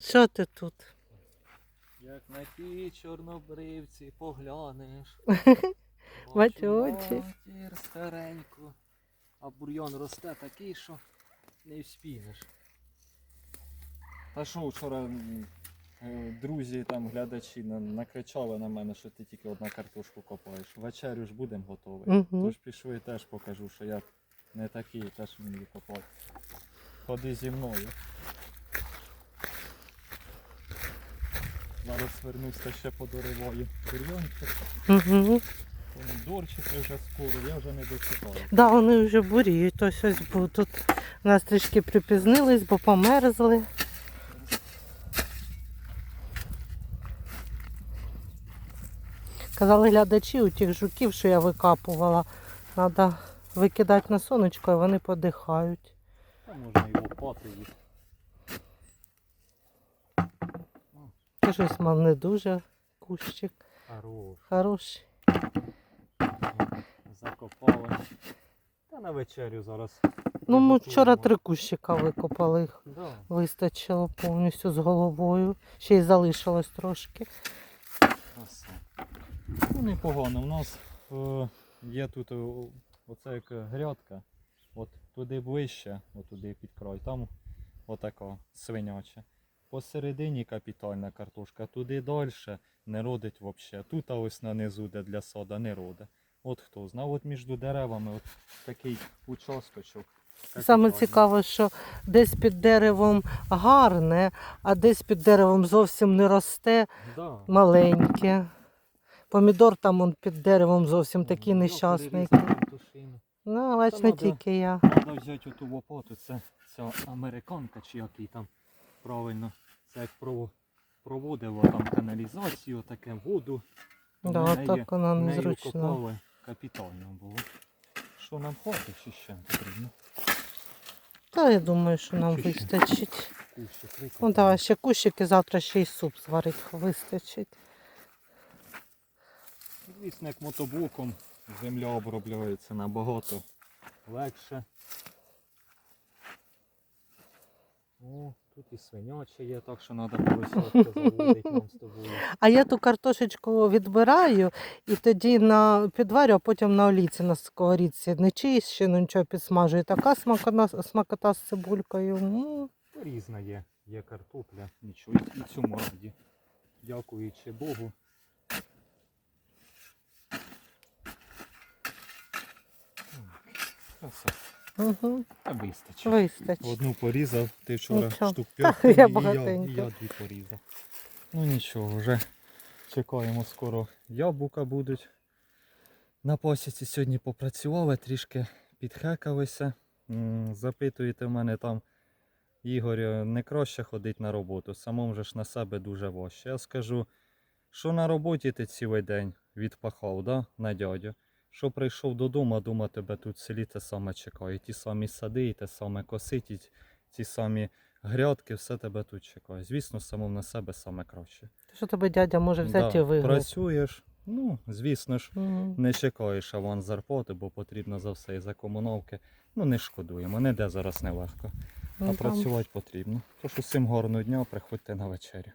Що ти тут? Як на ті чорнобривці поглянеш. Бачу очі. матір стареньку. А бур'ян росте такий, що не вспінеш. Та що вчора е, друзі там глядачі на- накричали на мене, що ти тільки одна картошку копаєш. Вечерю ж будемо готові. Мгм. Тож пішли теж покажу, що я не такий, теж вмію копати. Ходи зі мною. Зараз вернусь та ще подориваю бур'янчик. Угу. Помідорчики вже скоро, я вже не дочекаю. Да, вони вже буріють, ось ось будуть. У нас трішки припізнились, бо померзли. Казали глядачі у тих жуків, що я викапувала, треба викидати на сонечко, і вони подихають. Та можна і лопати їх. Це щось мав не дуже кущик. Хорош. Хороший. Закопали. Та на вечерю зараз. Ну, ми вчора три кущика викопали їх. Да. Вистачило повністю з головою. Ще й залишилось трошки. Ну, непогано. У нас е, є тут е, оце як грядка. От туди ближче, от туди під край, там отака свиняча. Посередині капітальна картошка, туди далі не родить взагалі. Тут а ось на низу, де для сада, не родить. От хто знає, от між деревами от такий участочок. Саме цікаве, що десь під деревом гарне, а десь під деревом зовсім не росте, Да. маленьке. Помідор там он під деревом зовсім такий Ну, нещасний. Ну, бач, Та не тільки я. Треба взяти оту лопату, це ця американка чи який там правильно. Це як проводило там каналізацію, таке воду. Да, так вона копали капітально було. Що нам хватить чи ще потрібно? Та я думаю, що нам Чи вистачить. Кущик Ну давай ще кущики, завтра ще й суп зварить, вистачить. Звісно, як мотоблоком земля обробляється набагато легше. О, тут і свиняче є, так що треба поросятка заводити нам з тобою. А я ту картошечку відбираю і тоді на підварю, а потім на олійці на сковорідці. Не чищену, нічого підсмажую. Така смакота, смакота з цибулькою. М. Різна є. Є картопля, нічого. І, і цьому раді. Дякуючи Богу. Краса. Угу. Та вистачить. Вистачить. Одну порізав, ти вчора Нічого. штук Та, п'ять, я і, я, багатенько. і я дві порізав. Ну нічого, вже чекаємо скоро яблука будуть. На посіці сьогодні попрацювали, трішки підхекалися. М, Запитуєте в мене там, Ігор, не краще ходить на роботу, самому же ж на себе дуже важче. Я скажу, що на роботі ти цілий день відпахав, да, на дядю. Що прийшов додому, а дома тебе тут в селі те саме чекає. Ті самі сади, і те саме косить, і ті самі грядки, все тебе тут чекає. Звісно, самому на себе саме краще. Що тебе дядя може взяти Да, і вигнати? Працюєш, ну, звісно ж, Мгм. не чекаєш аванс зарплати, бо потрібно за все і за комуналки. Ну, не шкодуємо, ніде зараз нелегко. А Ну, працювати потрібно. Тож усім гарного дня, приходьте на вечерю.